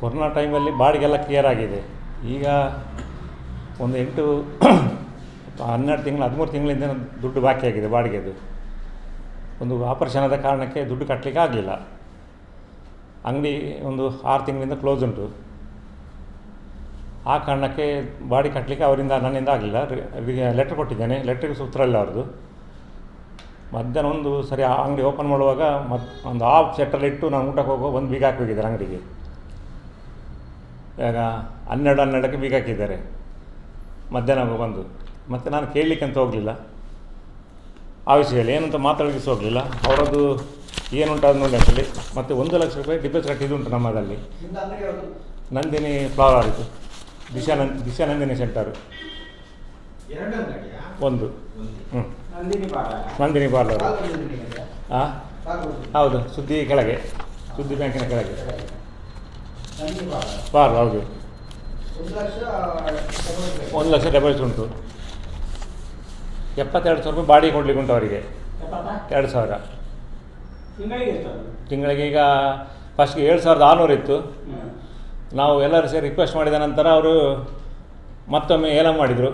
Corona ಟೈಮಲ್ಲಿ ಬಾಡಿಗೆಲ್ಲ clear ಆಗಿದೆ. ಈಗ ಒಂದು ಎಂಟು ಹನ್ನೆರಡು ತಿಂಗಳು, ಹದಿಮೂರು ತಿಂಗಳಿಂದ ದುಡ್ಡು ಬಾಕಿ ಆಗಿದೆ ಬಾಡಿಗೆದು. ಒಂದು ಆಪರೇಷನ್ ಆದ ಕಾರಣಕ್ಕೆ ದುಡ್ಡು ಕಟ್ಟಲಿಕ್ಕೆ ಆಗಲಿಲ್ಲ. ಅಂಗಡಿ ಒಂದು ಆರು ತಿಂಗಳಿಂದ ಕ್ಲೋಸ್ ಉಂಟು. ಆ ಕಾರಣಕ್ಕೆ ಬಾಡಿ ಕಟ್ಟಲಿಕ್ಕೆ ಅವರಿಂದ, ನನ್ನಿಂದ ಆಗಲಿಲ್ಲ. ಲೆಟ್ರ್ ಕೊಟ್ಟಿದ್ದೇನೆ. ಲೆಟ್ರಿಗೆ ಸೂತ್ರ ಇಲ್ಲ ಅವ್ರದ್ದು. ಮಧ್ಯಾಹ್ನ ಒಂದು ಸರಿ ಆ ಅಂಗಡಿ ಓಪನ್ ಮಾಡುವಾಗ ಮತ್, ಒಂದು ಹಾಫ್ ಸೆಟ್ಟಲ್ಲಿಟ್ಟು ನಾನು ಊಟಕ್ಕೆ ಹೋಗೋ ಒಂದು ಬೀಗ ಹಾಕಿ ಹೋಗಿದ್ದಾರೆ ಅಂಗಡಿಗೆ. ಇವಾಗ ಹನ್ನೆರಡು ಹನ್ನೆರಡಕ್ಕೆ ಬೀಗ ಹಾಕಿದ್ದಾರೆ. ಮಧ್ಯಾಹ್ನ ಬಂದು. ಮತ್ತು ನಾನು ಕೇಳಲಿಕ್ಕೆ ಅಂತ ಹೋಗಲಿಲ್ಲ. ಆ ವಿಷಯದಲ್ಲಿ ಏನಂತ ಮಾತಾಡಲಿಕ್ಕೆ ಹೋಗಲಿಲ್ಲ. ಅವರದ್ದು ಏನುಂಟು ಅದು ನೋಡಿ ಅಂತೇಳಿ ಮತ್ತು ಒಂದು ಲಕ್ಷ ರೂಪಾಯಿ ಡಿಪಾಸಿಟ್ ಕಟ್ಟಿದ್ದುಂಟು ನಮ್ಮದಲ್ಲಿ ನಂದಿನಿ ಫ್ಲವರ್ ಇದು. ದಿಶಾ ನಂದಿ ದಿಶಾ ನಂದಿನಿ ಸೆಂಟರು ಒಂದು. ಹ್ಞೂ ನಂದಿನಿ ಪಾರ್ಲರ್ ಹಾಂ ಹೌದು. ಸುದ್ದಿ ಕೆಳಗೆ. ಸುದ್ದಿ ಬ್ಯಾಂಕಿನ ಕೆಳಗೆ. ಪಾರ್ಲರ್ ಹೌದು. ಒಂದು ಲಕ್ಷ ಡೆಪಾಸಿಟ್ ಉಂಟು. ಎಪ್ಪತ್ತೆರಡು ಸಾವಿರ ರೂಪಾಯಿ ಬಾಡಿಗೆ ಕೊಡ್ಲಿಕ್ಕೆ ಉಂಟು ಅವರಿಗೆ. ಎರಡು ಸಾವಿರ. ತಿಂಗಳಿಗೆ? ಈಗ ಫಸ್ಟ್ಗೆ ಏಳು ಸಾವಿರದ ಆರುನೂರು ಇತ್ತು. ನಾವು ಎಲ್ಲರೂ ಸೇರಿ ರಿಕ್ವೆಸ್ಟ್ ಮಾಡಿದ ನಂತರ ಅವರು ಮತ್ತೊಮ್ಮೆ ಏಲಂ ಮಾಡಿದರು.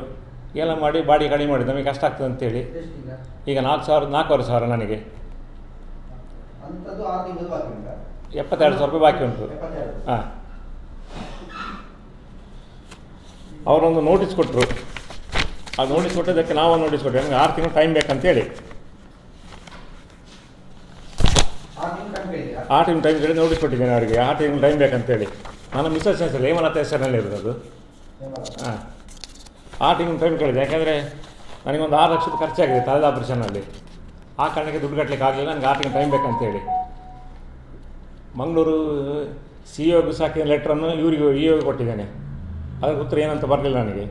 ಏಲಂ ಮಾಡಿ ಬಾಡಿ ಕಡಿಮೆ ಮಾಡಿದ್ದು ನಮಗೆ ಕಷ್ಟ ಆಗ್ತದೆ ಅಂತೇಳಿ? ಈಗ ನಾಲ್ಕು ಸಾವಿರದ ನಾಲ್ಕೂವರೆ ಸಾವಿರ ನನಗೆ. ಆರು? ಎಪ್ಪತ್ತೆರಡು ಸಾವಿರ ರೂಪಾಯಿ ಬಾಕಿ ಉಂಟು. ಹಾಂ. ಅವರೊಂದು ನೋಟಿಸ್ ಕೊಟ್ಟರು ಆ ನೋಟಿಸ್ ಕೊಟ್ಟಿದ್ದಕ್ಕೆ ನಾವು ನೋಟಿಸ್ ಕೊಟ್ಟೆ ನಮಗೆ ಆರು ತಿಂಗಳು ಟೈಮ್ ಬೇಕಂತೇಳಿ. ಆರು ತಿಂಗಳು? ಆ ಟೈಮ್ ಟೈಮ್ ಹೇಳಿ ನೋಟಿಸ್ ಕೊಟ್ಟಿದ್ದೇನೆ ಅವರಿಗೆ. ಆ ಟೈಮ್ ಟೈಮ್ ಬೇಕಂತೇಳಿ. ನನ್ನ ಮಿಸ್ಸಸ್ ಹೆಸರು ಹೇಮಲತ ಹೆಸರಿನಲ್ಲಿ ಇರೋದು ಅದು ಹಾಂ. ಆ ಟೈಮ್ ಟೈಮ್ ಕೇಳಿದೆ. ಯಾಕೆಂದರೆ ನನಗೊಂದು ಆರು ಲಕ್ಷದ ಖರ್ಚಾಗಿದೆ ತಲೆದ ಆಪ್ರೇಷನಲ್ಲಿ ಆ ಕಾರಣಕ್ಕೆ ದುಡ್ಡು ಕಟ್ಟಲಿಕ್ಕೆ ಆಗಲಿಲ್ಲ. ನನಗೆ ಆ ಟೈಮ್ ಟೈಮ್ ಬೇಕಂತೇಳಿ. ಮಂಗಳೂರು ಸಿ ಒಗೂ ಸಾಕಿದ ಲೆಟ್ರನ್ನು ಇವರಿಗೆ ಇ ಒಗೆ ಕೊಟ್ಟಿದ್ದೇನೆ. ಅದರ ಉತ್ತರ ಏನಂತ ಬರಲಿಲ್ಲ ನನಗೆ.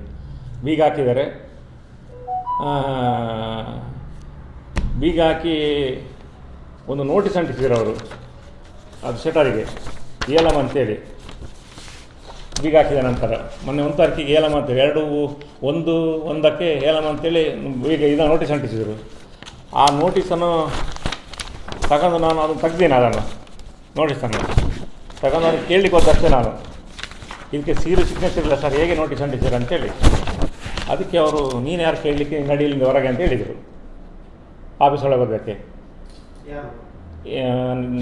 ಬೀಗ ಹಾಕಿದ್ದಾರೆ. ಬೀಗ ಹಾಕಿ ಒಂದು ನೋಟಿಸ್ ಅಂಟಿಸಿದ್ರು ಅವರು. ಅದು ಶೆಟರಿಗೆ ಏಲಮ್ ಅಂತೇಳಿ. ಬೀಗ ಹಾಕಿದ ನಂತರ. ಮೊನ್ನೆ ಒಂದು ತಾರೀಕಿಗೆ ಏಲಮ್ ಅಂತೇಳಿ ಎರಡು, ಒಂದು, ಒಂದಕ್ಕೆ ಏಲಮ್ ಅಂತೇಳಿ ಬೀಗ ಇದನ್ನು ನೋಟಿಸ್ ಅಂಟಿಸಿದರು. ಆ ನೋಟಿಸನ್ನು ತಗೊಂಡು ನಾನು ಅದನ್ನು ತೆಗ್ದೇನೆ ಅದನ್ನು. ನೋಟಿಸನ್ನು ತಗೊಂಡು ಅವ್ರಿಗೆ ಕೇಳಲಿಕ್ಕೆ ಹೋದಷ್ಟೆ ನಾನು. ಇದಕ್ಕೆ ಸೀರು ಸಿಗ್ನೆಸ್ ಇಲ್ಲ ಸರ್ ಹೇಗೆ ನೋಟಿಸ್ ಅಂಟಿಸಿದ್ರು ಅಂತೇಳಿ. ಅದಕ್ಕೆ ಅವರು ನೀನು ಯಾರು ಕೇಳಲಿಕ್ಕೆ ನಡೀಲಿಂದ ಹೊರಗೆ ಅಂತ ಹೇಳಿದರು. ಆಫೀಸ್ ಒಳಗೆ ಬರಬೇಕೆ?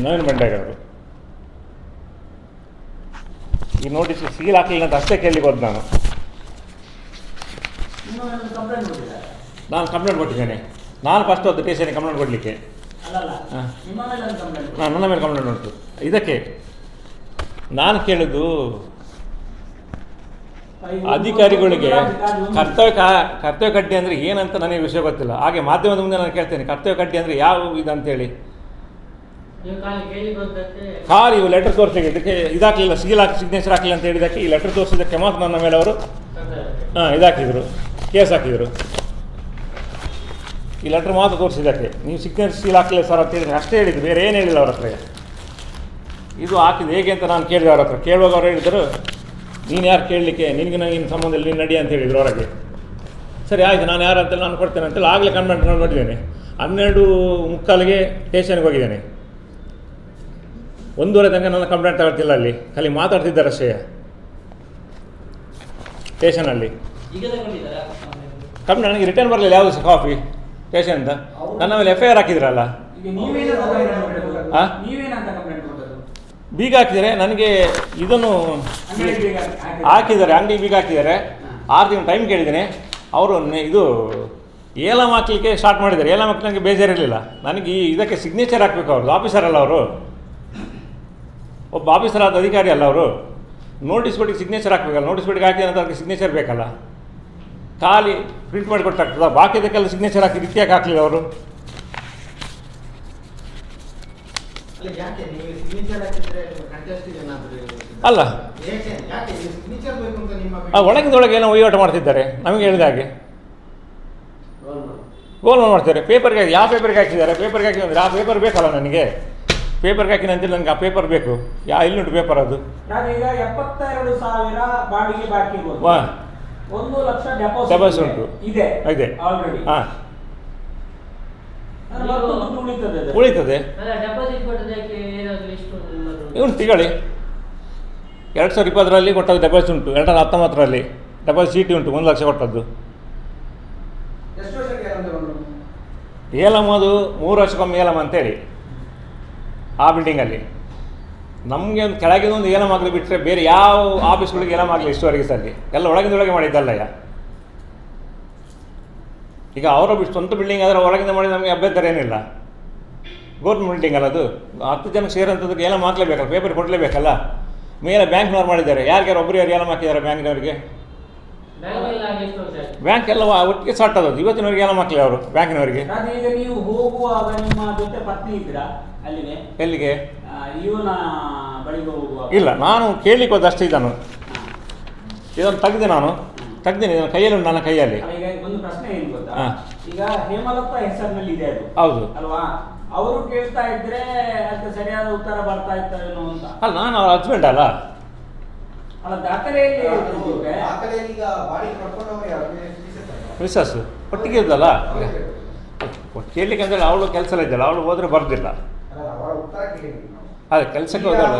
ನವೀನ್ ಬಂಡೇಗೌಡರು ಈ ನೋಟಿಸ್ ಸೀಲ್ ಹಾಕಲಿಲ್ಲ ಅಂತ ಅಷ್ಟೇ ಕೇಳಿ ಹೋದ್ ನಾನು. ನಾನು ಕಂಪ್ಲೇಂಟ್ ಕೊಟ್ಟಿದ್ದೇನೆ. ನಾನು ಫಸ್ಟ್ ಹೊತ್ತು ಸ್ಟೇಷನ್ಗೆ ಕಂಪ್ಲೇಂಟ್ ಕೊಡಲಿಕ್ಕೆ. ಹಾ. ನಾನು ನನ್ನ ಮೇಲೆ ಕಂಪ್ಲೇಂಟ್ ಉಂಟು ಇದಕ್ಕೆ ನಾನು ಕೇಳಿದ್ದು ಅಧಿಕಾರಿಗಳಿಗೆ ಕರ್ತವ್ಯ ಕರ್ತವ್ಯ ಕಡ್ಡಿ ಅಂದರೆ ಏನಂತ ನನಗೆ ವಿಷಯ ಗೊತ್ತಿಲ್ಲ. ಹಾಗೆ ಮಾಧ್ಯಮದ ಮುಂದೆ ನಾನು ಕೇಳ್ತೇನೆ. ಕರ್ತವ್ಯ ಕಡ್ಡಿ ಅಂದರೆ ಯಾವ ಇದಂತೇಳಿ? ಅಂತೇಳಿ ಇವು ಲೆಟರ್ ತೋರಿಸಿ ಇದಕ್ಕೆ ಇದಾಗಲಿಲ್ಲ ಸೀಲ್ ಹಾಕಿ ಸಿಗ್ನೇಚರ್ ಹಾಕಲಿಲ್ಲ ಅಂತ ಹೇಳಿದಕ್ಕೆ ಈ ಲೆಟರ್ ತೋರಿಸಿದ್ದಕ್ಕೆ ಮಾತ್ರ ನನ್ನ ಮೇಲೆ ಅವರು ಹಾಂ ಇದಾಕಿದ್ರು. ಕೇಸ್ ಹಾಕಿದರು. ಈ ಲೆಟ್ರ್ ಮಾತ್ರ ತೋರಿಸಿದ್ದಕ್ಕೆ ನೀವು ಸಿಗ್ನೇಚರ್ ಸೀಲ್ ಹಾಕಲಿಲ್ಲ ಸರ್ ಅಂತ ಹೇಳಿದ್ರೆ ಅಷ್ಟೇ ಹೇಳಿದ್ದು ಬೇರೆ ಏನು ಹೇಳಿಲ್ಲ ಅವ್ರ ಹತ್ರ. ಇದು ಹಾಕಿದ್ದು ಹೇಗೆ ಅಂತ ನಾನು ಕೇಳಿದೆ ಅವ್ರ ಹತ್ರ. ಕೇಳುವಾಗ ಅವ್ರು ಹೇಳಿದರು ನೀನು ಯಾರು ಕೇಳಲಿಕ್ಕೆ? ನಿನಗೆ ನನಗಿನ ಸಂಬಂಧ ಇಲ್ಲ ನೀನು ನಡಿ ಅಂತ ಹೇಳಿದ್ರು ಹೊರಗೆ ಸರಿ ಆಯಿತು ನಾನು ಯಾರು ಅಂತೇಳಿ ನಾನು ಕೊಡ್ತೇನೆ ಅಂತೇಳಿ ಆಗಲೇ ಕನ್ವೆಂಟ್ ನೋಡಿ ನೋಡಿದ್ದೇನೆ ಹನ್ನೆರಡು ಮುಕ್ಕಾಲಿಗೆ ಸ್ಟೇಷನ್ಗೆ ಹೋಗಿದ್ದೇನೆ. ಒಂದೂವರೆ ತನಕ ನನ್ನ ಕಂಪ್ಲೇಂಟ್ ತಗೊಳ್ತಿಲ್ಲ ಅಲ್ಲಿ. ಖಾಲಿ ಮಾತಾಡ್ತಿದ್ದಾರೆ ಅಷ್ಟೇ. ಸ್ಟೇಷನಲ್ಲಿ ಕಂಪ್ಲೇಂಟ್ ನನಗೆ ರಿಟರ್ನ್ ಬರಲಿಲ್ಲ ಯಾವುದು ಸಹ ಕಾಫಿ ಸ್ಟೇಷನಿಂದ ನನ್ನ ಮೇಲೆ ಎಫ್ ಐ ಆರ್ ಹಾಕಿದ್ರಲ್ಲ? ಬೀಗ ಹಾಕಿದರೆ ನನಗೆ ಇದನ್ನು ಹಾಕಿದ್ದಾರೆ. ಅಂಗಡಿ ಬೀಗ ಹಾಕಿದ್ದಾರೆ. ಆರು ತಿಂಗಳು ಟೈಮ್ ಕೇಳಿದ್ದೀನಿ. ಅವರು ಇದು ಏಲಂ ಹಾಕ್ಲಿಕ್ಕೆ ಸ್ಟಾರ್ಟ್ ಮಾಡಿದ್ದಾರೆ. ಏಲಂ ಹಾಕಿ ನನಗೆ ಬೇಜಾರಿರಲಿಲ್ಲ. ನನಗೆ ಈ ಇದಕ್ಕೆ ಸಿಗ್ನೇಚರ್ ಹಾಕಬೇಕು ಅವ್ರದ್ದು. ಆಫೀಸರ್ ಅಲ್ಲ ಅವರು. ಒಬ್ಬ ಆಫೀಸರ್ ಆದ ಅಧಿಕಾರಿ ಅಲ್ಲ ಅವರು. ನೋಟಿಸ್ ಬೋರ್ಡಿಗೆ ಸಿಗ್ನೇಚರ್ ಹಾಕಬೇಕಲ್ಲ. ನೋಟಿಸ್ ಬೋರ್ಡಿಗೆ ಹಾಕಿದ ನಂತರ ಅದಕ್ಕೆ ಸಿಗ್ನೇಚರ್ ಬೇಕಲ್ಲ. ಖಾಲಿ ಪ್ರಿಂಟ್ ಮಾಡಿ ಕೊಟ್ಟಾಗ್ತದ ಬಾಕಿದಕ್ಕೆಲ್ಲ ಸಿಗ್ನೇಚರ್ ಹಾಕಿ ರೀತಿಯಾಗಿ ಹಾಕಲಿಲ್ಲ ಅವರು? ಅಲ್ಲ, ಒಳಗಿಂದೊಳಗೆ ಏನೋ ವಹಿವಾಟು ಮಾಡ್ತಿದ್ದಾರೆ. ನಮಗೆ ಹೇಳಿದ ಹಾಗೆ. ಗೋಲ್ ಮಾಡ್ತಾರೆ. ಪೇಪರ್ಗೆ ಯಾವ ಪೇಪರ್ಗೆ ಹಾಕಿದ್ದಾರೆ? ಪೇಪರ್ಗೆ ಹಾಕಿ ಅಂದರೆ ಆ ಪೇಪರ್ ಬೇಕಲ್ಲ ನನಗೆ? ಪೇಪರ್ಗೆ ಹಾಕಿ ಅಂತೇಳಿ ನನಗೆ ಆ ಪೇಪರ್ ಬೇಕು. ಯಾ ಇಲ್ಲಿ ಉಂಟು ಪೇಪರ್ ಅದು. ನಾನು ಈಗ ಎಪ್ಪತ್ತೆರಡು ಸಾವಿರ ಬಾಡಿಗೆ ಬಾಕಿ ವಾ. ಒಂದು ಲಕ್ಷ ಡೆಪಾಸಿಟ್ ಉಂಟು. ಇದೆ. ಇದೆ. ಆಲ್ರೆಡಿ ಹಾಂ. ಉಳಿತದೆ ಇವನು ತಿಗಳಿ ಎರಡು ಸಾವಿರದ ಇಪ್ಪತ್ತರಲ್ಲಿ ಕೊಟ್ಟದ್ದು ಡೆಪಾಸಿಟ್ ಉಂಟು. ಎರಡು ಸಾವಿರದ ಹತ್ತೊಂಬತ್ತರಲ್ಲಿ ಡೆಪಾಸಿಟ್ ಚೀಟಿ ಉಂಟು. ಒಂದು ಲಕ್ಷ ಕೊಟ್ಟದ್ದು. ಎಷ್ಟು ವರ್ಷಕ್ಕೆ ಏಲಂ ತಗೊಂಡ್ರು ಅದು ಮೂರು ವರ್ಷಕ್ಕೊಮ್ಮೆ ಏಲಮ್ ಅಂತೇಳಿ. ಆ ಬಿಲ್ಡಿಂಗಲ್ಲಿ ನಮಗೆ ಒಂದು ಕೆಳಗಿನ ಒಂದು ಏನೋ ಆಗಲಿ ಬಿಟ್ಟರೆ ಬೇರೆ ಯಾವ ಆಫೀಸ್ಗಳಿಗೆ ಏನೋ ಆಗಲಿ ಇಷ್ಟುವರೆಗೆ ಸಲ್ಲಿ ಎಲ್ಲ ಒಳಗಿಂದೊಳಗೆ ಮಾಡಿದ್ದಲ್ಲಯ್ಯ ಈಗ ಅವರ ಸ್ವಂತ ಬಿಲ್ಡಿಂಗ್ ಆದರೆ ಒಳಗಿಂದ ಮಾಡಿ ನಮಗೆ ಅಭ್ಯಂತರ ಏನಿಲ್ಲ. ಗೌರ್ಮೆಂಟ್ ಬಿಲ್ಡಿಂಗ್ ಅಲ್ಲ ಅದು. ಹತ್ತು ಜನಕ್ಕೆ ಸೇರಂಥದ್ದು ಏನೋ ಹಾಕಲೇಬೇಕಲ್ಲ ಪೇಪರ್ ಕೊಡಲೇಬೇಕಲ್ಲ. ಮೇಲೆ ಬ್ಯಾಂಕ್ನವ್ರು ಮಾಡಿದ್ದಾರೆ. ಯಾರಿಗಾರು ಒಬ್ಬರು ಯಾರು ಏನೋ ಹಾಕಿದ್ದಾರೆ ಬ್ಯಾಂಕ್ನವರಿಗೆ ಬ್ಯಾಂಕ್ ಎಲ್ಲ ಒಟ್ಟಿಗೆ ಸಟ್ಟದದ್ದು ಇವತ್ತಿನವರೆಗೆ ಇವತ್ತಿನವರಿಗೆ ಮಕ್ಕಳೇ ಅವರು ಬ್ಯಾಂಕಿನವರಿಗೆ ಈಗ ನೀವು ಹೋಗುವಾಗ ನಿಮ್ಮ ಜೊತೆ ಪತ್ನಿ ಇದ್ದೀರಾ? ಅಲ್ಲಿಗೆ? ಎಲ್ಲಿಗೆ? ಇವನ ಬಳಿಗೆ ಹೋಗುವಾಗ ಇಲ್ಲ ನಾನು ಕೇಳಲಿಕ್ಕೆ ಹೋದ ಅಷ್ಟೇ ಇದನ್ನು ಇದನ್ನು ತೆಗೆದೆ ನಾನು. ತೆಗ್ದೇನೆ ಇದನ್ನು ಕೈಯಲ್ಲಿ ಉಂಟು ನನ್ನ ಕೈಯಲ್ಲಿ. ಈಗ ಒಂದು ಪ್ರಶ್ನೆ ಏನು ಗೊತ್ತಾ? ಈಗ ಹೇಮಲತಾ ಹೆಸರಿನಲ್ಲಿ ಇದೆ ಅದು. ಹೌದು. ಅಲ್ವಾ? ಅವರು ಕೇಳ್ತಾ ಇದ್ರೆ ಅದಕ್ಕೆ ಸರಿಯಾದ ಉತ್ತರ ಬರ್ತಾ ಇರ್ತವೇನೋ ಅಂತ ಅಲ್ಲ ನಾನು ಅವ್ರ ಹಸ್ಬೆಂಡ್ ಅಲ್ಲ. ಮಿಸ್ಸಸ್ ಒಟ್ಟಿಗೆ ಇದ್ದಲ್ಲ? ಕೇಳಲಿಕ್ಕೆ ಅಂದ್ರೆ ಅವಳು ಕೆಲಸ ಇದ್ದಲ್ಲ ಅವಳು ಹೋದ್ರೆ ಬರ್ದಿಲ್ಲ. ಅದೇ ಕೆಲಸಕ್ಕೆ ಹೋದಳು.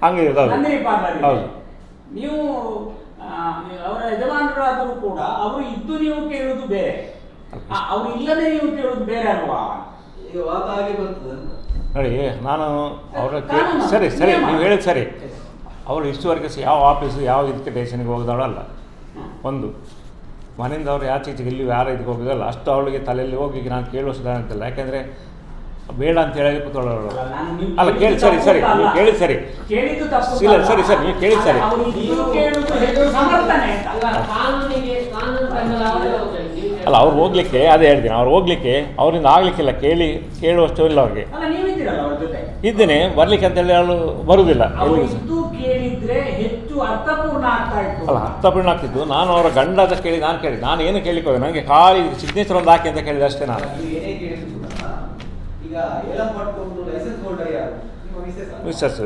ಹಾಗೆ ಹೌದು ಹೌದು. ನೀವು ಅವರ ಯಜಮಾನರಾದರೂ ಕೂಡ ಅವರು ಇದ್ದು ನೀವು ಕೇಳುವುದು ಬೇರೆ. ಅವರು ಅವ್ರು ಇಲ್ಲದೆ ನೀವು ಕೇಳುವುದು ಬೇರೆ ಅಲ್ವಾ? ನೋಡಿ ನಾನು ಅವರ ಸರಿ ಸರಿ ನೀವು ಹೇಳಿದ ಸರಿ. ಅವಳು ಇಷ್ಟುವರೆಗೆ ಸಹ ಯಾವ ಆಫೀಸು ಯಾವ ಇದಕ್ಕೆ ಟೇಷನ್ಗೆ ಹೋಗಿದವಳಲ್ಲ ಒಂದು ಮನೆಯಿಂದ ಅವ್ರು ಯಾಚೀಚೆಗೆ ಈಚೆಗೆ ಇಲ್ಲಿ ಯಾರು ಇದಕ್ಕೆ ಹೋಗಿದಲ್ಲ ಅಷ್ಟು ಅವಳಿಗೆ ತಲೆಯಲ್ಲಿ ಹೋಗಿ ನಾನು ಕೇಳುವಷ್ಟು ಅಂತಿಲ್ಲ ಯಾಕೆಂದರೆ ಬೇಡ ಅಂತ ಹೇಳಿ ಕೂತ್ಕೊಳ್ಳೋಳು ಅಲ್ಲ, ನಾನು ಕೇಳಿ ಸರಿ ಸರಿ ನೀವು ಕೇಳಿ ಸರಿ. ಕೇಳಿದ್ದು ತಪ್ಪು ಇಲ್ಲ. ಸರಿ, ಸರಿ, ನೀವು ಕೇಳಿ ಸರಿ. ಅಲ್ಲ ಅವರೇ ಹೋಗ್ಲಿಕ್ಕೆ ಅದೇ ಹೇಳ್ತೀನಿ ಅವ್ರು ಹೋಗ್ಲಿಕ್ಕೆ ಅವರಿಂದ ಆಗ್ಲಿಕ್ಕಿಲ್ಲ ಕೇಳಿ ಕೇಳುವಷ್ಟು ಇಲ್ಲ ಅವ್ರಿಗೆ. ಅಲ್ಲ ನೀವಿದ್ದೀರಲ್ಲ ಅವ್ರ ಜೊತೆ? ಇದ್ದೇನೆ ಬರ್ಲಿಕ್ಕೆ ಅಂತೇಳಿ ಅವಳು ಬರುವುದಿಲ್ಲ ಅಲ್ಲ ಅರ್ಥಪೂರ್ಣ ಆಗ್ತಿದ್ದು ನಾನು ಅವರ ಗಂಡ ಅಂತ ಕೇಳಿ ನಾನು ಕೇಳಿ ನಾನು ಏನು ಕೇಳಿಕ್ಕೆ ಹೋದೆ ನನಗೆ ಖಾಲಿ ಸಿಗ್ನೇಚರ್ ಒಂದು ಹಾಕಿ ಅಂತ ಕೇಳಿದೆ ಅಷ್ಟೇ ನಾನು. ಮಿಸ್ಸೆಸ್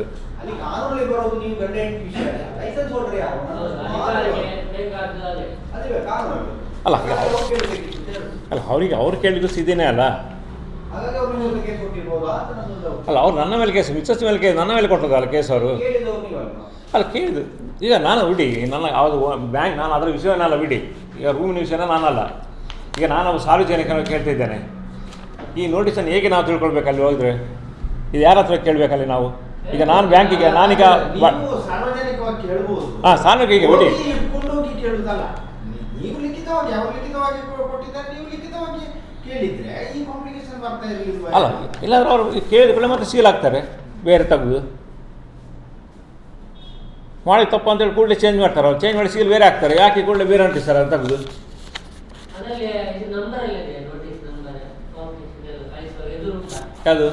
ಅಲ್ಲ? ಅಲ್ಲಿ ಅಲ್ಲ. ಅಲ್ಲ ಅವರಿಗೆ ಅವ್ರು ಕೇಳಿದ್ದು ಸೀದೇನೆ ಅಲ್ಲ. ಅಲ್ಲ ಅವ್ರು ನನ್ನ ಮೇಲೆ ಕೇಸ್ ಮಿಸ್ಸಸ್ ಮೇಲೆ ಕೇಸ್ ನನ್ನ ಮೇಲೆ ಕೊಟ್ಟದಲ್ಲ ಕೇಸ್ ಅವರು? ಅಲ್ಲ ಕೇಳಿದ್ದು. ಈಗ ನಾನು ಬಿಡಿ ನನ್ನ ಯಾವುದು ಬ್ಯಾಂಕ್ ನಾನು ಅದರ ವಿಷಯವನ್ನಲ್ಲ ಬಿಡಿ. ಈಗ ರೂಮಿನ ವಿಷಯನ ನಾನಲ್ಲ. ಈಗ ನಾನು ಸಾರ್ವಜನಿಕರು ಕೇಳ್ತಿದ್ದೇನೆ. ಈ ನೋಟಿಸನ್ನು ಹೇಗೆ ನಾವು ತಿಳ್ಕೊಳ್ಬೇಕು ಅಲ್ಲಿ ಹೋದರೆ? ಇದು ಯಾರ ಹತ್ರ ಕೇಳಬೇಕಲ್ಲಿ ನಾವು? ಈಗ ನಾನು ಬ್ಯಾಂಕಿಗೆ ನಾನೀಗ ಹಾಂ ಸಾರ್ವಜನಿಕ ಬಿಡಿ ಹೋಗಿ ಇಟ್ಕೊಂಡು ಹೋಗಿ ಕೇಳುದಲ್ಲ ನೀ- ನೀವು ಲಿಖಿತವಾಗಿ ಅವ್ರು ಲಿಖಿತವಾಗಿ ಕೊಟ್ಟಿದ್ದಾರೆ ನೀವು ಲಿಖಿತವಾಗಿ ಕೇಳಿದ್ರೆ ಈ ಕಾಂಪ್ಲಿಕೇಶನ್ ಬರ್ತಾ ಇರಲಿಲ್ವಾ ಅಲ್ಲ ಇಲ್ಲಾಂದ್ರೆ ಅವರು ಕೇಳಿದ ಮತ್ತೆ ಸೀಲ್ ಆಗ್ತಾರೆ ಬೇರೆ ತೆಗೆದು. ಮಾಡಿ ತಪ್ಪು ಅಂತೇಳಿ ಕೂಡಲೇ ಚೇಂಜ್ ಮಾಡ್ತಾರೆ ಅವ್ರು. ಚೇಂಜ್ ಮಾಡಿ ಸೀಲ್ ಬೇರೆ ಹಾಕ್ತಾರೆ. ಯಾಕೆ ಕೂಡಲೇ ಬೇರೆ ಅಂಟಿಸ್ತಾರೆ ಅಂತ ಸರ್ ಎದುರು ಉಂಟಾ? ಯಾವುದು?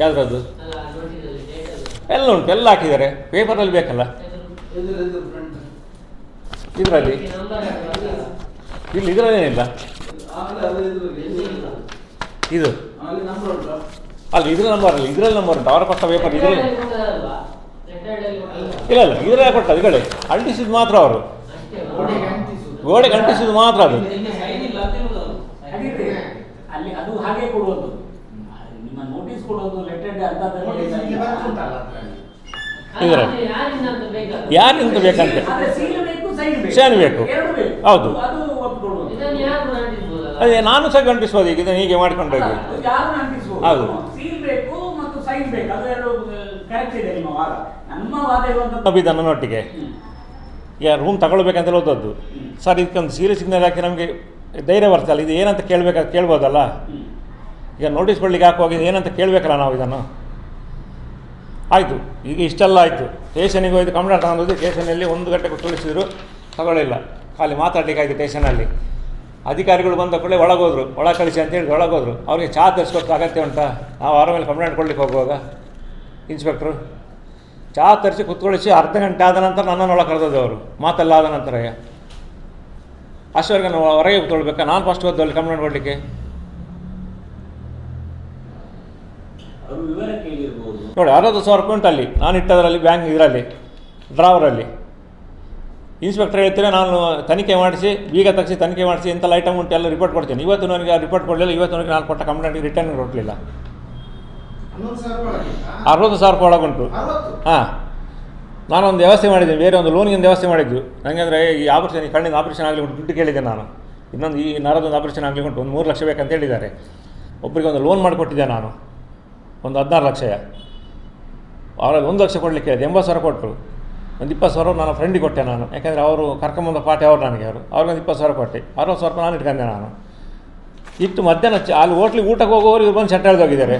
ಯಾವ್ದ್ರದ್ದು? ಎಲ್ಲ ಉಂಟು? ಎಲ್ಲ ಹಾಕಿದ್ದಾರೆ. ಪೇಪರಲ್ಲಿ ಬೇಕಲ್ಲ? ಇದರಲ್ಲಿ? ಇಲ್ಲಿ ಇದರಲ್ಲೇನಿಲ್ಲ? ಅದು ಎದುರು ಇಲ್ಲ. ಇದು? ಅಲ್ಲಿ ನಂಬರ್ ಉಂಟು. ಅಲ್ಲ ಇದ್ರ ನಂಬರ್ ಅಲ್ಲ ಇದರಲ್ಲಿ ನಂಬರ್ ಉಂಟು. ಅವರ ಪಕ್ಕ ಪೇಪರ್ ಇದ್ರಲ್ಲಿ. ಇಲ್ಲ ಇಲ್ಲ ಇದರಲ್ಲೇ ಕೊಟ್ಟದ್ದು ಈಗಲೇ ಅಂಟಿಸಿದ್ದು ಮಾತ್ರ ಅವರು. ಗೋಡೆ ಗೋಡೆಗೆ ಅಂಟಿಸುದು. ಗೋಡೆಗೆ ಅಂಟಿಸಿದ್ದು ಮಾತ್ರ ಅದು. ಇದರಲ್ಲಿ. ಯಾರು ಬೇಕಂತೆ? ಸೀಲ್ ಬೇಕು. ಹೌದು. ಅದು ನಾನು ಸಹ ಗಂಟಿಸ್ಬೋದು ಈಗ ಇದನ್ನು ಹೀಗೆ ಮಾಡ್ಕೊಂಡು ಹೋಗಿ ಯಾರು ಅಂಟಿಸುವುದು ಹೌದು. ನನ್ನೊಟ್ಟಿಗೆ ಬೇಕು ಮತ್ತು ಸೈನ್ ಅದು ಎರಡು ಕರೆಕ್ಟ್ ಇದೆ ನಿಮ್ಮ ವಾದ. ನಮ್ಮ ವಾದ ಇರುವಂತದ್ದು. ನಬಿದನ್ನ ನೊಟ್ಟಿಗೆ ಈಗ ರೂಮ್ ತಗೊಳ್ಬೇಕಂತ ಓದದ್ದು ಹ್ಮ್. ಸರ್ ಇದಕ್ಕೊಂದು ಸೀರಿಯಸ್ ಸಿಗ್ನಲ್ ಹಾಕಿ ನಮಗೆ ಧೈರ್ಯ ಬರ್ತಲ್ಲ ಇದು ಏನಂತ ಕೇಳಬೇಕಾದ ಕೇಳ್ಬೋದಲ್ಲ? ಈಗ ನೋಟಿಸ್ ಕೊಡ್ಲಿಕ್ಕೆ ಹಾಕುವಾಗ ಇದು ಏನಂತ ಕೇಳಬೇಕಲ್ಲ ನಾವು ಇದನ್ನು? ಆಯಿತು. ಈಗ ಇಷ್ಟೆಲ್ಲ ಆಯಿತು. ಸ್ಟೇಷನಿಗೆ ಹೋಯ್ತು ಕಂಪ್ಲೇಂಟ್ ತಗೊಂಡೋದು ಸ್ಟೇಷನಲ್ಲಿ ಒಂದು ಗಂಟೆ ಕುಳಿಸಿದ್ರು ತಗೊಳ್ಳಿಲ್ಲ. ಖಾಲಿ ಮಾತಾಡ್ಲಿಕ್ಕೆ ಆಯಿತು ಸ್ಟೇಷನಲ್ಲಿ ಅಧಿಕಾರಿಗಳು ಬಂದ ಕೂಡಲೇ ಒಳಗೋದ್ರು. ಒಳ ಕಳಿಸಿ ಅಂತೇಳಿ ಒಳಗೋದ್ರು. ಅವ್ರಿಗೆ ಚಹಾ ತರಿಸ್ಕೊಟ್ಟು ಅಗತ್ಯ ಉಂಟಾ? ನಾವು ಅವರ ಮೇಲೆ ಕಂಪ್ಲೇಂಟ್ ಕೊಡ್ಲಿಕ್ಕೆ ಹೋಗುವಾಗ? ಇನ್ಸ್ಪೆಕ್ಟ್ರು ಚಹಾ ತರಿಸಿ ಕುತ್ಕೊಳಿಸಿ ಅರ್ಧ ಗಂಟೆ ಆದ ನಂತರ ನನ್ನನ್ನು ಒಳಗೆ ಕರೆದದ್ದು ಅವರು. ಮಾತೆಲ್ಲ ಆದ ನಂತರ ಅಷ್ಟವರೆಗೆ ನಾವು ಹೊರಗೆ ಕೂತ್ಕೊಳ್ಬೇಕಾ? ನಾನು ಫಸ್ಟ್ ಹೋದ್ದು ಅಲ್ಲಿ ಕಂಪ್ಲೇಂಟ್ ಕೊಡಲಿಕ್ಕೆ. ನೋಡಿ ಅರವತ್ತು ಸಾವಿರ ರೂಪಾಯಿ ಉಂಟು ಅಲ್ಲಿ. ನಾನು ಇಟ್ಟದರಲ್ಲಿ ಬ್ಯಾಂಕ್ ಇದರಲ್ಲಿ ಡ್ರಾವರಲ್ಲಿ ಇನ್ಸ್ಪೆಕ್ಟರ್ ಹೇಳ್ತೀರಾ ನಾನು ತನಿಖೆ ಮಾಡಿಸಿ ಈಗ ತಕ್ಷಿ ತನಿಖೆ ಮಾಡಿಸಿ ಎಂತೆಲ್ಲ ಐಟಮ್ ಉಂಟು ಎಲ್ಲ ರಿಪೋರ್ಟ್ ಕೊಡ್ತೀನಿ. ಇವತ್ತು ನನಗೆ ಆ ರಿಪೋರ್ಟ್ ಕೊಡಲಿಲ್ಲ ಇವತ್ತು ನನಗೆ ನಾನು ಕೊಟ್ಟ ಕಂಪ್ಲೇಂಟ್ಗೆ ರಿಟರ್ನ್ ಕೊಡಲಿಲ್ಲ. ಅರವತ್ತು ಸಾವಿರ ರೂಪಾಯಿ ಒಳಗುಂಟು. ಹಾಂ. ನಾನೊಂದು ವ್ಯವಸ್ಥೆ ಮಾಡಿದ್ದೀನಿ ಬೇರೆ ಒಂದು ಲೋನಿಗೆ ವ್ಯವಸ್ಥೆ ಮಾಡಿದ್ದು. ನನಗೆ ಅಂದರೆ ಈ ಆಪರೇಷನ್ ಈ ಕಣ್ಣಿನ ಆಪರೇಷನ್ ಆಗಲಿ ದುಡ್ಡು ಕೇಳಿದ್ದೆ ನಾನು. ಇನ್ನೊಂದು ಈ ನರದೊಂದು ಆಪರೇಷನ್ ಆಗಲಿ ಉಂಟು ಒಂದು ಮೂರು ಲಕ್ಷ ಬೇಕಂತ ಹೇಳಿದ್ದಾರೆ. ಒಬ್ಬರಿಗೆ ಒಂದು ಲೋನ್ ಮಾಡಿಕೊಟ್ಟಿದ್ದೆ ನಾನು. ಒಂದು ಹದಿನಾರು ಲಕ್ಷ. ಅವರಲ್ಲಿ ಒಂದು ಲಕ್ಷ ಕೊಡಲಿಕ್ಕೆ ಹೇಳಿದೆ ಎಂಬತ್ತು ಸಾವಿರ ಕೊಟ್ಟರು. ಒಂದು ಇಪ್ಪತ್ತು ಸಾವಿರ ನನ್ನ ಫ್ರೆಂಡಿಗೆ ಕೊಟ್ಟೆ ನಾನು. ಯಾಕೆಂದರೆ ಅವರು ಕರ್ಕೊಂಬಂದ ಪಾರ್ಟಿ ಅವರು ನನಗೆ ಅವರು. ಅವ್ರಿಗೊಂದು ಇಪ್ಪತ್ತು ಸಾವಿರ ಕೊಟ್ಟೆ. ಅರವತ್ತು ಸಾವಿರ ರೂಪಾಯಿ ನಾನು ಇಟ್ಕೊಂಡೆ ನಾನು. ಇಟ್ಟು ಮಧ್ಯಾಹ್ನ ಚ ಅಲ್ಲಿ ಹೋಟ್ಲಿಗೆ ಊಟಕ್ಕೆ ಹೋಗೋರು ಇವ್ರು ಬಂದು ಸೆಟ್ ಹೋಗಿದ್ದಾರೆ.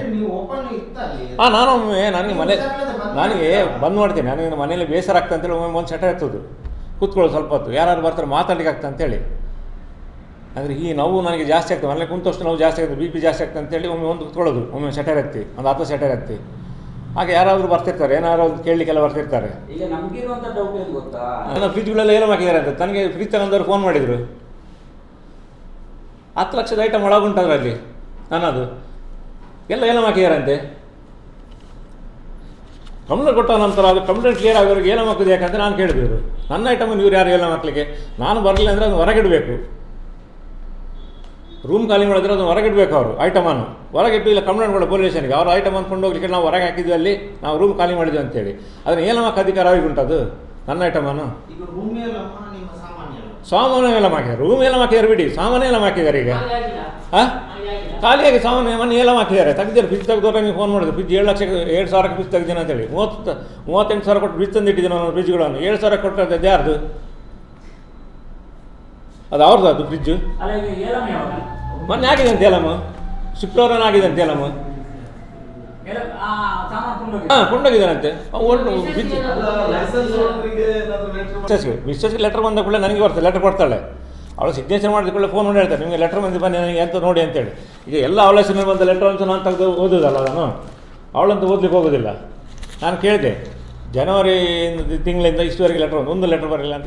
ಹಾಂ ನಾನೊಮ್ಮೆ ನನಗೆ ಮನೆ ನನಗೆ ಬಂದ್ ಮಾಡ್ತೀನಿ. ನನಗೆ ಮನೇಲಿ ಬೇಸರ ಆಗ್ತಾ ಅಂತೇಳಿ ಒಮ್ಮೆ ಒಂದು ಚಟ ಎತ್ತದು ಕೂತ್ಕೊಳ್ಳೋದು ಸ್ವಲ್ಪ ಹೊತ್ತು. ಯಾರು ಬರ್ತಾರೆ ಮಾತಾಡ್ಲಿಕ್ಕೆ ಆಗ್ತಾ ಅಂತೇಳಿ. ಅಂದರೆ ಈ ನೋವು ನನಗೆ ಜಾಸ್ತಿ ಆಗ್ತದೆ ಮನೇಲಿ ಕುಂತಷ್ಟು ನೋವು ಜಾಸ್ತಿ ಆಗ್ತದೆ ಬಿ ಪಿ ಜಾಸ್ತಿ ಆಗ್ತದೆ ಅಂತೇಳಿ ಒಮ್ಮೆ ಒಂದು ಕೂತ್ಕೊಳ್ಳೋದು. ಒಮ್ಮೆ ಸೆಟರ್ ಎತ್ತಿ. ಒಂದು ಹತ್ತು ಸೆಟರ್ ಎತ್ತಿ. ಹಾಗೆ ಯಾರಾದರೂ ಬರ್ತಿರ್ತಾರೆ ಏನಾದ್ರು ಕೇಳಲಿಕ್ಕೆಲ್ಲ ಬರ್ತಿರ್ತಾರೆ. ಈಗ ಡೌಟ್ ಏನು ಗೊತ್ತಾ? ನನ್ನ ಫ್ರಿಜ್ಗಳೆಲ್ಲ ಏನೋ ಹಾಕಿದ್ದಾರೆ ಅಂತ? ನನಗೆ ಫ್ರಿಜ್ ತಗೊಂಡವ್ರು ಫೋನ್ ಮಾಡಿದರು. ಹತ್ತು ಲಕ್ಷದ ಐಟಮ್ ಒಳಗುಂಟು ಅದರಲ್ಲಿ ನನ್ನದು. ಎಲ್ಲ ಏನೋ ಹಾಕಿದಾರಂತೆ. ಕಂಪ್ಲೇಂಟ್ ಕೊಟ್ಟ ನಂತರ ಅದು ಕಂಪ್ಲೇಂಟ್ ಕ್ಲಿಯರ್ ಆಗೋರಿಗೆ ಏನೋ ಹಾಕಿದೆ ಯಾಕಂದರೆ ನಾನು ಕೇಳಿದ್ರು ನನ್ನ ಐಟಮ್ ಇವ್ರು ಯಾರು ಎಲ್ಲ ಹಾಕ್ಲಿಕ್ಕೆ? ನಾನು ಬರಲಿಲ್ಲ ಅಂದರೆ ಅದು ಹೊರಗಿಡಬೇಕು. ರೂಮ್ ಖಾಲಿ ಮಾಡಿದ್ರೆ ಅದನ್ನು ಹೊರಗಿಡಬೇಕು ಅವರು ಐಟಮನ್ನು ಹೊರಗಿಟ್ಟು ಇಲ್ಲ ಕಂಪ್ಲೇಂಟ್ ಕೊಡೋ ಪೊಲೀಸ್ ಸ್ಟೇಷನ್ಗೆ. ಅವ್ರ ಐಟಮ್ ಅಂದ್ಕೊಂಡು ಹೋಗ್ಲಿಕ್ಕೆ ನಾವು ಹೊರಗೆ ಹಾಕಿದ್ವಿ ಅಲ್ಲಿ ನಾವು ರೂಮ್ ಖಾಲಿ ಮಾಡಿದ್ವಿ ಅಂತೇಳಿ. ಅದನ್ನು ಏನಮ್ಮ ಅಧಿಕಾರ ಆಗಿ ಉಂಟದು? ನನ್ನ ಐಟಮನ್ನು ಸಾಮಾನು ಎಲ್ಲ ಹಾಕಿದ್ದಾರೆ. ರೂಮ್ ಎಲ್ಲ ಹಾಕಿದ್ದಾರೆ ಬಿಡಿ. ಸಾಮಾನು ಎಲ್ಲ ಹಾಕಿದ್ದಾರೆ ಈಗ. ಹಾಂ ಖಾಲಿಯಾಗಿ ಸಾಮಾನು ಮನೆ ಎಲ್ಲ ಹಾಕಿದ್ದಾರೆ. ತೆಗ್ದಿದ್ದಾರೆ. ಫ್ರಿಜ್ ತೆಗೆದು ನಿಮಗೆ ಫೋನ್ ಮಾಡಿದ್ರು. ಫ್ರಿಜ್ ಏಳು ಲಕ್ಷ ಏಳು ಸಾವಿರಕ್ಕೆ ಫ್ರಿಜ್ ತೆಗ್ದಿನ ಅಂತೇಳಿ. ಮೂವತ್ತು ಮೂವತ್ತೆಂಟು ಸಾವಿರ ಕೊಟ್ಟು ಫ್ರಿಜ್ ತಂದಿಟ್ಟಿದ್ದೀನಿ ನಾನು ಫ್ರಿಜ್ಗಳನ್ನು ಏಳು ಸಾವಿರ ಕೊಟ್ಟರೆ ಅದು ಯಾರ್ದು? ಅದು ಅವ್ರದ್ದು ಅದು ಫ್ರಿಜ್ಜು ಮೊನ್ನೆ ಆಗಿದೆ ಅಂತ ಹೇಳಮ್ಮ ಶುಕ್ರವಾರ ಆಗಿದೆ ಅಂತ ಹೇಳಮ್ಮ ಹಾಂ ಕೊಂಡೋಗಿದ್ದಾನಂತೆ ಫ್ರಿಜ್ ವಿಶೇಷ ಮಿಸ್ಟರ್ಸ್ಗೆ ಲೆಟರ್ ಬಂದ ಕೂಡಲೇ ನನಗೆ ಬರ್ತದೆ ಲೆಟರ್ ಕೊಡ್ತಾಳೆ. ಅವಳು ಸಿಗ್ನೇಚರ್ ಮಾಡಿದ ಕೂಡ ಫೋನ್ ಮಾಡಿ ಹೇಳ್ತಾರೆ ನಿಮಗೆ ಲೆಟರ್ ಬಂದು ಬನ್ನಿ ನನಗೆ ಅಂತ ನೋಡಿ ಅಂತೇಳಿ. ಈಗ ಎಲ್ಲ ಅವಳ ಬಂದ ಲೆಟರ್ ಅಂತ ನಾನು ತೆಗೆದು ಓದೋದಲ್ಲ ನಾನು ಅವಳಂತೂ ಓದ್ಲಿಕ್ಕೆ ಹೋಗೋದಿಲ್ಲ. ನಾನು ಕೇಳಿದೆ ಜನವರಿ ತಿಂಗಳಿಂದ ಇಷ್ಟುವರೆಗೆ ಲೆಟರ್ ಒಂದು ಒಂದು ಲೆಟರ್ ಬರಲಿಲ್ಲ ಅಂತ.